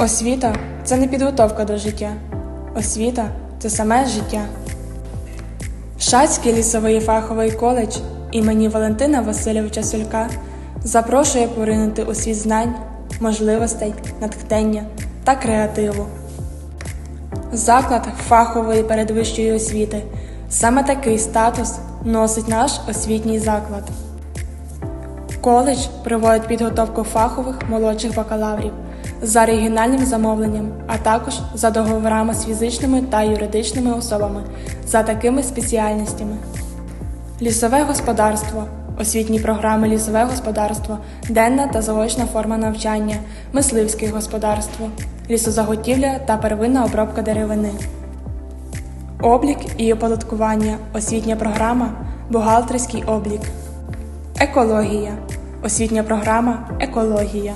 Освіта це не підготовка до життя. Освіта це саме життя. Шацький лісовий фаховий коледж імені Валентина Васильовича Сулька запрошує поринути у світ знань, можливостей, натхнення та креативу. Заклад фахової передвищої освіти. Саме такий статус носить наш освітній заклад. Коледж проводить підготовку фахових молодших бакалаврів за регіональним замовленням, а також за договорами з фізичними та юридичними особами за такими спеціальностями: лісове господарство, освітні програми лісове господарство, денна та заочна форма навчання, мисливське господарство, лісозаготівля та первинна обробка деревини. Облік і оподаткування, освітня програма, бухгалтерський облік. Екологія. Освітня програма Екологія.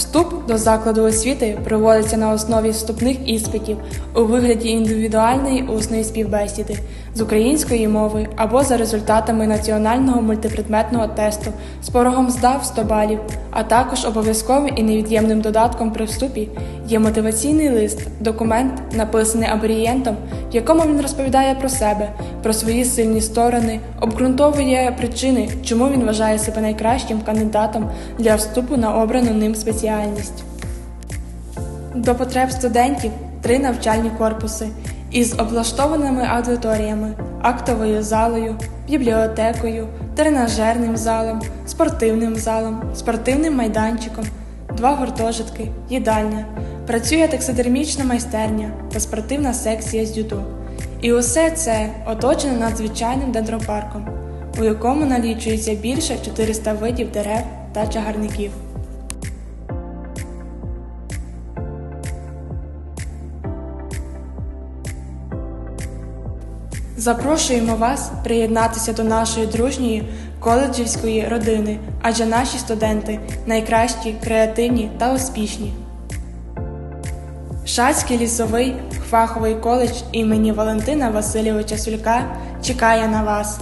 Вступ до закладу освіти проводиться на основі вступних іспитів у вигляді індивідуальної усної співбесіди з української мови або за результатами національного мультипредметного тесту з порогом здав 100 балів, а також обов'язковим і невід'ємним додатком при вступі є мотиваційний лист, документ, написаний аборієнтом, в якому він розповідає про себе, про свої сильні сторони, обґрунтовує причини, чому він вважає себе найкращим кандидатом для вступу на обрану ним спеціальність. До потреб студентів три навчальні корпуси із облаштованими аудиторіями, актовою залою, бібліотекою, тренажерним залом, спортивним залом, спортивним майданчиком, два гуртожитки, їдальня. Працює таксидермічна майстерня та спортивна секція з дзюдо. І усе це оточено надзвичайним дендропарком, у якому налічується більше 400 видів дерев та чагарників. Запрошуємо вас приєднатися до нашої дружньої коледжівської родини, адже наші студенти найкращі, креативні та успішні. Шацький лісовий фаховий коледж імені Валентина Васильовича Сулька чекає на вас.